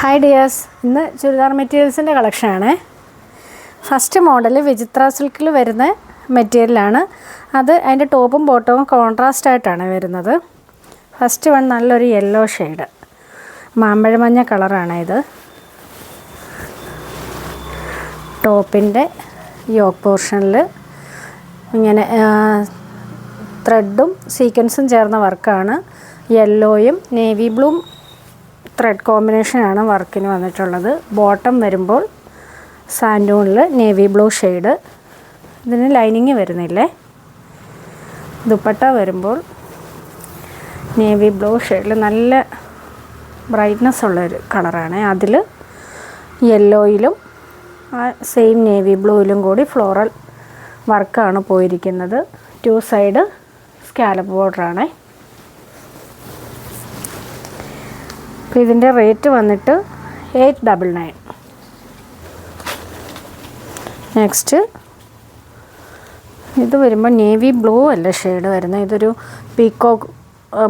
Hi dears ഇന്ന് ചുരിദാർ മെറ്റീരിയൽസിന്റെ കളക്ഷനാണ് first model വിചിത്ര സിൽക്കിൽ വരുന്ന മെറ്റീരിയലാണ് അത് അതിന്റെ ടോപ്പും ബോട്ടവും കോൺട്രാസ്റ്റ് ആയിട്ടാണ് വരുന്നത്. ഫസ്റ്റ് വൺ നല്ലൊരു യെല്ലോ ഷെയ്ഡ് മാമ്പഴമഞ്ഞ കളറാണ് ഇത്. ടോപ്പിന്റെ യോക്ക് പോർഷനിൽ ഇങ്ങനെ ത്രെഡും സീക്വൻസും ചേർന്ന വർക്കാണ് യെല്ലോയും നേവി ബ്ലൂം ത്രെഡ് കോമ്പിനേഷനാണ് വർക്കിന് വന്നിട്ടുള്ളത്. ബോട്ടം വരുമ്പോൾ സാൻഡൂണിൽ നേവി ബ്ലൂ ഷെയ്ഡ് ഇതിന് ലൈനിങ് വരുന്നില്ലേ? ദുപ്പട്ട വരുമ്പോൾ നേവി ബ്ലൂ ഷെയ്ഡിൽ നല്ല ബ്രൈറ്റ്നസ് ഉള്ളൊരു കളറാണ് അതിൽ യെല്ലോയിലും ആ സെയിം നേവി ബ്ലൂയിലും കൂടി ഫ്ലോറൽ വർക്കാണ് പോയിരിക്കുന്നത്. ടു സൈഡ് സ്കാലപ്പ് ബോർഡറാണ് അപ്പോൾ ഇതിന്റെ റേറ്റ് വന്നിട്ട് എയ്റ്റ് ഡബിൾ നയൻ. നെക്സ്റ്റ് ഇത് വരുമ്പോൾ നേവി ബ്ലൂ അല്ല ഷെയ്ഡ് വരുന്നത്? ഇതൊരു പീക്കോക്ക്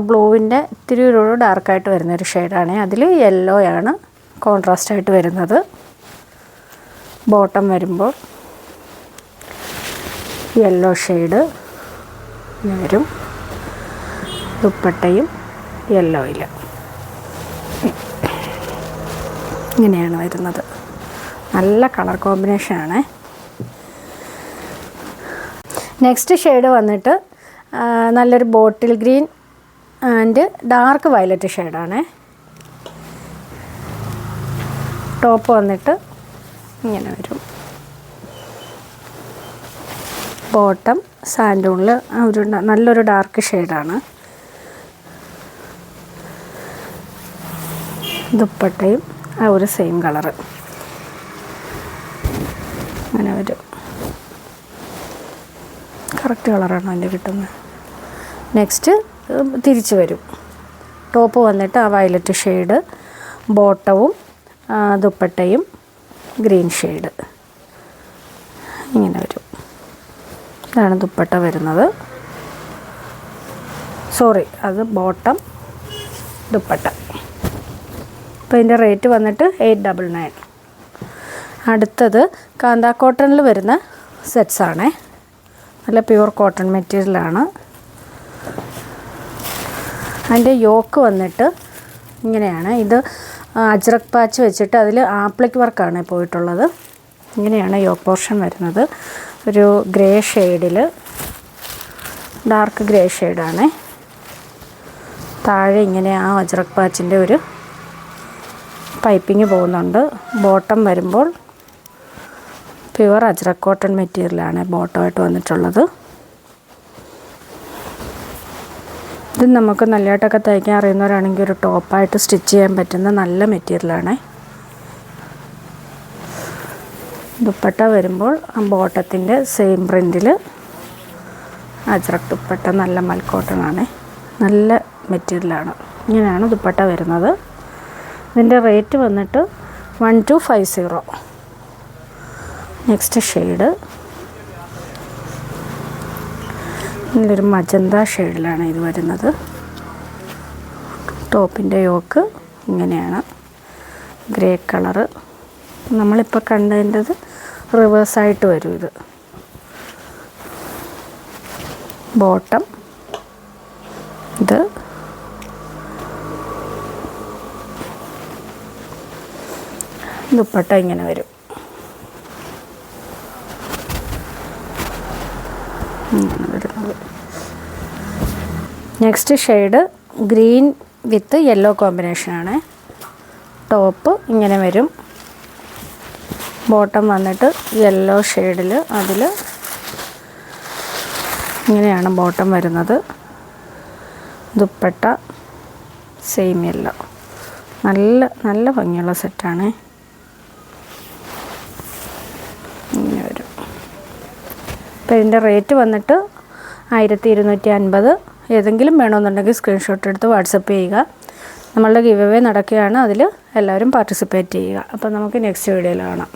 ബ്ലൂവിന്റെ ഇത്തിരി ഒരു ഡാർക്കായിട്ട് വരുന്ന ഒരു ഷെയ്ഡാണ് അതിൽ യെല്ലോ ആണ് കോൺട്രാസ്റ്റ് ആയിട്ട് വരുന്നത്. ബോട്ടം വരുമ്പോൾ യെല്ലോ ഷെയ്ഡ് വരും. ദുപ്പട്ടയും യെല്ലോയിൽ ഇങ്ങനെയാണ് വരുന്നത്. നല്ല കളർ കോമ്പിനേഷനാണ്. നെക്സ്റ്റ് ഷെയ്ഡ് വന്നിട്ട് നല്ലൊരു bottle green and dark violet ഷെയ്ഡാണ് ടോപ്പ് വന്നിട്ട് ഇങ്ങനെ വരും. ബോട്ടം സാൻഡൂണിൽ ഒരു നല്ലൊരു ഡാർക്ക് ഷെയ്ഡാണ് ദുപ്പട്ടയും ആ ഒരു സെയിം കളറ്. അങ്ങനെ ഒരു കറക്റ്റ് കളറാണ് അതിന്റെ കിട്ടുന്നത്? നെക്സ്റ്റ് തിരിച്ച് വരും. ടോപ്പ് വന്നിട്ട് ആ വയലറ്റ് ഷെയ്ഡ് ബോട്ടവും ദുപ്പട്ടയും ഗ്രീൻ ഷെയ്ഡ് ഇങ്ങനെ വരും. ഇതാണ് ദുപ്പട്ട വരുന്നത്. സോറി അത് ബോട്ടം ദുപ്പട്ട. അപ്പോൾ ഇതിന്റെ റേറ്റ് വന്നിട്ട് എയ്റ്റ് ഡബിൾ നയൻ അടുത്തത് കാന്താ കോട്ടണിൽ വരുന്ന സെറ്റ്സ് ആണേ. നല്ല പ്യുവർ കോട്ടൺ മെറ്റീരിയലാണ് അതിന്റെ യോക്ക് വന്നിട്ട് ഇങ്ങനെയാണ്. ഇത് അജ്രക് പാച്ച് വെച്ചിട്ട് അതിൽ ആപ്ലിക് വർക്കാണ് പോയിട്ടുള്ളത്. ഇങ്ങനെയാണ് യോക്ക് പോർഷൻ വരുന്നത്. ഒരു ഗ്രേ ഷെയ്ഡിൽ ഡാർക്ക് ഗ്രേ ഷെയ്ഡാണ് താഴെ ഇങ്ങനെ ആ അജ്രക് പാച്ചിന്റെ ഒരു പൈപ്പിങ് പോകുന്നുണ്ട്. ബോട്ടം വരുമ്പോൾ പ്യുവർ അജ്രക് കോട്ടൺ മെറ്റീരിയലാണ് ബോട്ടമായിട്ട് വന്നിട്ടുള്ളത്. ഇത് നമുക്ക് നല്ലതായിട്ടൊക്കെ തയ്ക്കാൻ അറിയുന്നവരാണെങ്കിൽ ഒരു ടോപ്പായിട്ട് സ്റ്റിച്ച് ചെയ്യാൻ പറ്റുന്ന നല്ല മെറ്റീരിയലാണ്. ദുപ്പട്ട വരുമ്പോൾ ആ ബോട്ടത്തിന്റെ സെയിം പ്രിന്റിൽ അജ്രക് ദുപ്പട്ട നല്ല മൽക്കോട്ടണാണ് നല്ല മെറ്റീരിയലാണ്. ഇങ്ങനെയാണ് ദുപ്പട്ട വരുന്നത്. ഇതിന്റെ റേറ്റ് വന്നിട്ട് one two five zero. Next shade. ഇതിലൊരു മജന്ത ഷെയ്ഡിലാണ് ഇത് വരുന്നത്. ടോപ്പിന്റെ യോക്ക് ഇങ്ങനെയാണ്. Grey colour. നമ്മളിപ്പോൾ കണ്ടതിന്റെത് റിവേഴ്സായിട്ട് വരും ഇത്. ബോട്ടം. ഇത് ദുപ്പട്ട ഇങ്ങനെ വരും. ഇങ്ങനെ next shade green with yellow കോമ്പിനേഷനാണ് ടോപ്പ് ഇങ്ങനെ വരും. ബോട്ടം വന്നിട്ട് യെല്ലോ ഷെയ്ഡിൽ അതിൽ ഇങ്ങനെയാണ് ബോട്ടം വരുന്നത്. ദുപ്പട്ട സെയിം യെല്ലോ നല്ല നല്ല ഭംഗിയുള്ള സെറ്റാണ് ഇങ്ങനെ വരും അപ്പോൾ ഇതിന്റെ റേറ്റ് വന്നിട്ട് ആയിരത്തി ഇരുന്നൂറ്റി അൻപത് ഏതെങ്കിലും വേണമെന്നുണ്ടെങ്കിൽ സ്ക്രീൻഷോട്ട് എടുത്ത് വാട്സപ്പ് ചെയ്യുക. നമ്മളുടെ ഗിവ് അവേ നടക്കുകയാണ്. അതിൽ എല്ലാവരും പാർട്ടിസിപ്പേറ്റ് ചെയ്യുക. അപ്പോൾ നമുക്ക് നെക്സ്റ്റ് വീഡിയോയിൽ കാണാം.